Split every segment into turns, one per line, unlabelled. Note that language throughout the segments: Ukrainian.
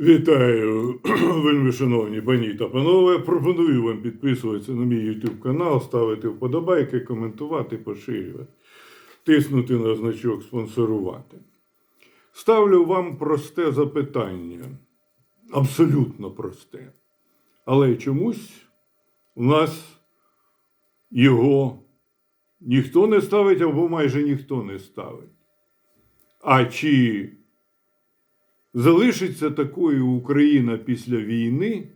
Вітаю, вельми шановні пані та панове. Пропоную вам підписуватися на мій YouTube канал, ставити вподобайки, коментувати, поширювати, тиснути на значок спонсорувати. Ставлю вам просте запитання. Абсолютно просте. Але чомусь у нас його ніхто не ставить або майже ніхто не ставить. А чи залишиться такою Україна після війни,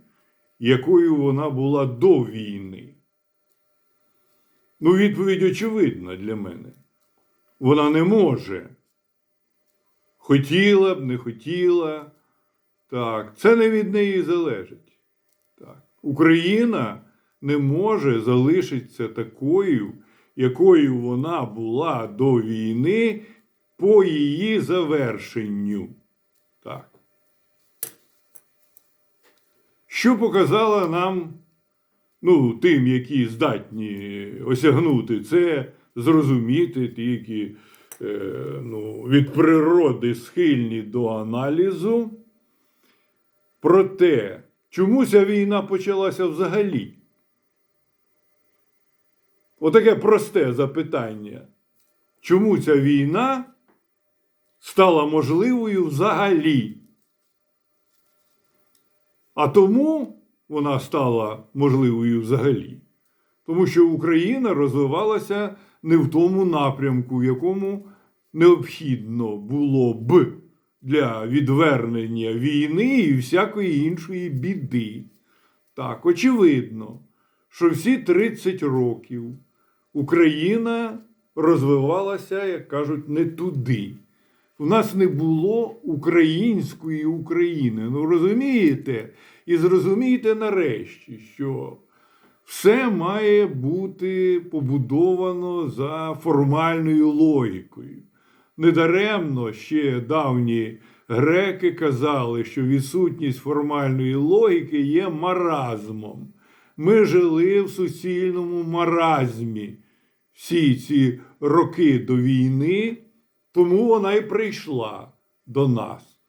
якою вона була до війни? Ну, відповідь очевидна для мене. Вона не може. Хотіла б, не хотіла. Так, це не від неї залежить. Так. Україна не може залишитися такою, якою вона була до війни по її завершенню. Так. Що показала нам, ну, тим, які здатні осягнути це, зрозуміти, ті, які е, ну, від природи схильні до аналізу, про те, чому ця війна почалася взагалі? Отаке просте запитання. Чому ця війна стала можливою взагалі? А тому вона стала можливою взагалі. Тому що Україна розвивалася не в тому напрямку, якому необхідно було б для відвернення війни і всякої іншої біди. Так, очевидно, що всі 30 років Україна розвивалася, як кажуть, не туди. У нас не було української України. Ну розумієте? І зрозумійте нарешті, що все має бути побудовано за формальною логікою. Недаремно ще давні греки казали, що відсутність формальної логіки є маразмом. Ми жили в суцільному маразмі всі ці роки до війни, тому вона і прийшла до нас.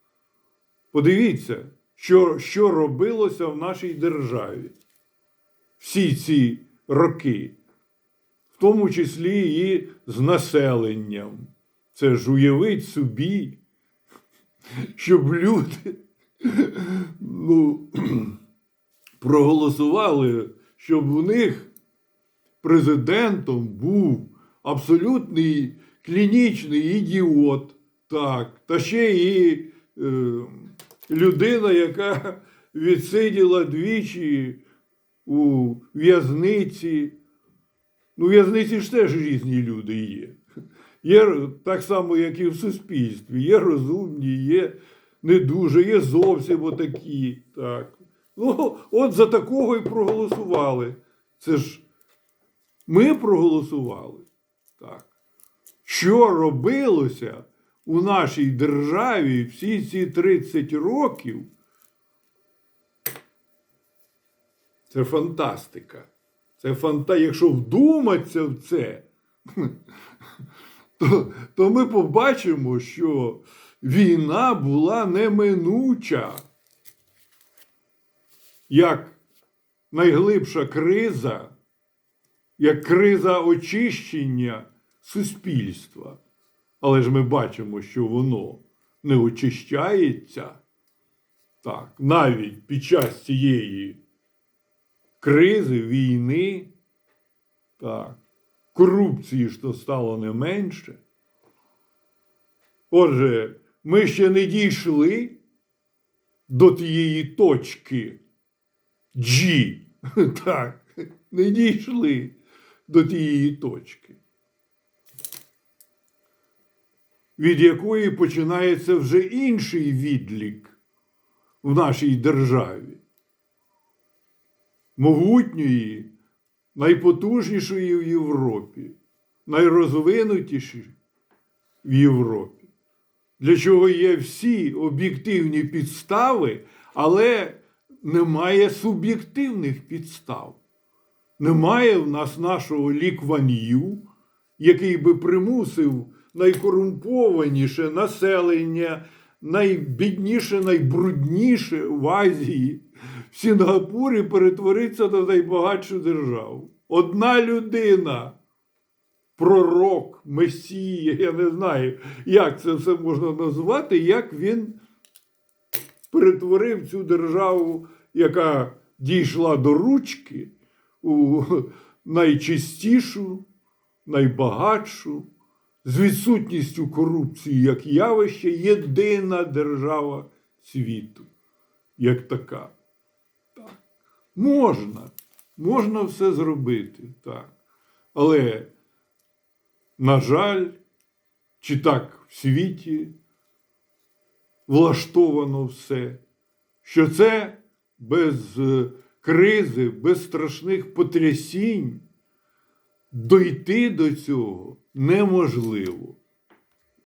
Подивіться, що, що робилося в нашій державі всі ці роки, в тому числі і з населенням. Це ж уявіть собі, щоб люди ну, проголосували, щоб у них президентом був абсолютний клінічний ідіот, так, та ще і е, людина, яка відсиділа двічі у в'язниці. Ну, в'язниці ж теж різні люди є. Є так само, як і в суспільстві. Є розумні, є не дуже, є зовсім отакі. Так. Ну, от за такого і проголосували. Це ж ми проголосували. Так. Що робилося у нашій державі всі ці 30 років? Це фантастика. Це фанта... Якщо вдуматися в це, то, то ми побачимо, що війна була неминуча. Як найглибша криза, як криза очищення суспільства. Але ж ми бачимо, що воно не очищається. Так, навіть під час цієї кризи, війни, так, корупції ж то стало не менше. Отже, ми ще не дійшли до тієї точки G. Так, не дійшли до тієї точки, від якої починається вже інший відлік в нашій державі. Могутньої, найпотужнішої в Європі, найрозвинутішої в Європі, для чого є всі об'єктивні підстави, але немає суб'єктивних підстав. Немає в нас нашого лікванью, який би примусив найкорумпованіше населення, найбідніше, найбрудніше в Азії, в Сінгапурі перетвориться на найбагатшу державу. Одна людина, пророк, месія, я не знаю, як це все можна назвати, як він перетворив цю державу, яка дійшла до ручки, у найчистішу, найбагатшу, з відсутністю корупції як явище, єдина держава світу, як така. Так. Можна, можна все зробити, так. Але, на жаль, чи так в світі влаштовано все, що це без е, кризи, без страшних потрясінь дойти до цього неможливо.